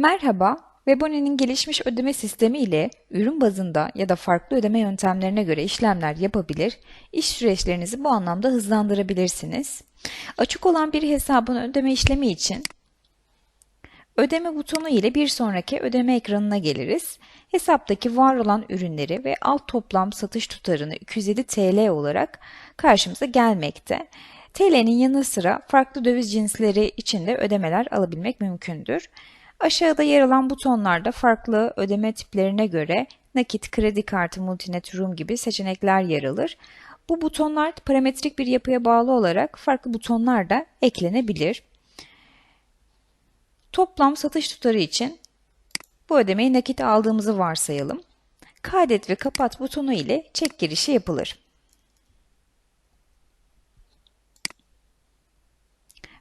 Merhaba, Weboni'nin gelişmiş ödeme sistemi ile ürün bazında ya da farklı ödeme yöntemlerine göre işlemler yapabilir, iş süreçlerinizi bu anlamda hızlandırabilirsiniz. Açık olan bir hesabın ödeme işlemi için ödeme butonu ile bir sonraki ödeme ekranına geliriz. Hesaptaki var olan ürünleri ve alt toplam satış tutarını 207 TL olarak karşımıza gelmekte. TL'nin yanı sıra farklı döviz cinsleri için de ödemeler alabilmek mümkündür. Aşağıda yer alan butonlarda farklı ödeme tiplerine göre nakit, kredi kartı, multinet, ürün gibi seçenekler yer alır. Bu butonlar parametrik bir yapıya bağlı olarak farklı butonlar da eklenebilir. Toplam satış tutarı için bu ödemeyi nakit aldığımızı varsayalım. Kaydet ve kapat butonu ile çek girişi yapılır.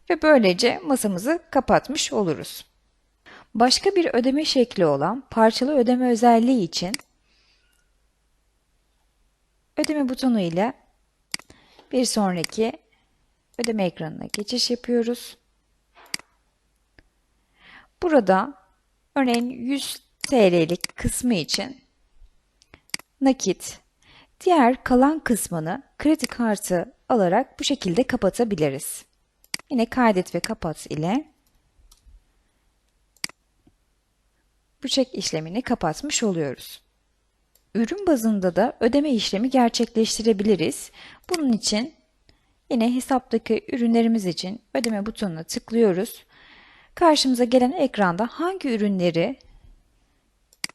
Ve böylece masamızı kapatmış oluruz. Başka bir ödeme şekli olan parçalı ödeme özelliği için ödeme butonu ile bir sonraki ödeme ekranına geçiş yapıyoruz. Burada örneğin 100 TL'lik kısmı için nakit, diğer kalan kısmını kredi kartı alarak bu şekilde kapatabiliriz. Yine kaydet ve kapat ile bu çek işlemini kapatmış oluyoruz. Ürün bazında da ödeme işlemi gerçekleştirebiliriz. Bunun için yine hesaptaki ürünlerimiz için ödeme butonuna tıklıyoruz. Karşımıza gelen ekranda hangi ürünleri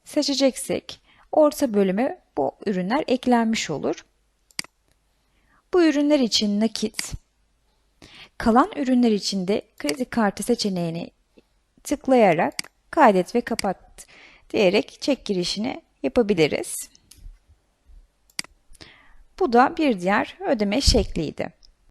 seçeceksek orta bölüme bu ürünler eklenmiş olur. Bu ürünler için nakit, kalan ürünler için de kredi kartı seçeneğini tıklayarak kaydet ve kapat diyerek çek girişini yapabiliriz. Bu da bir diğer ödeme şekliydi.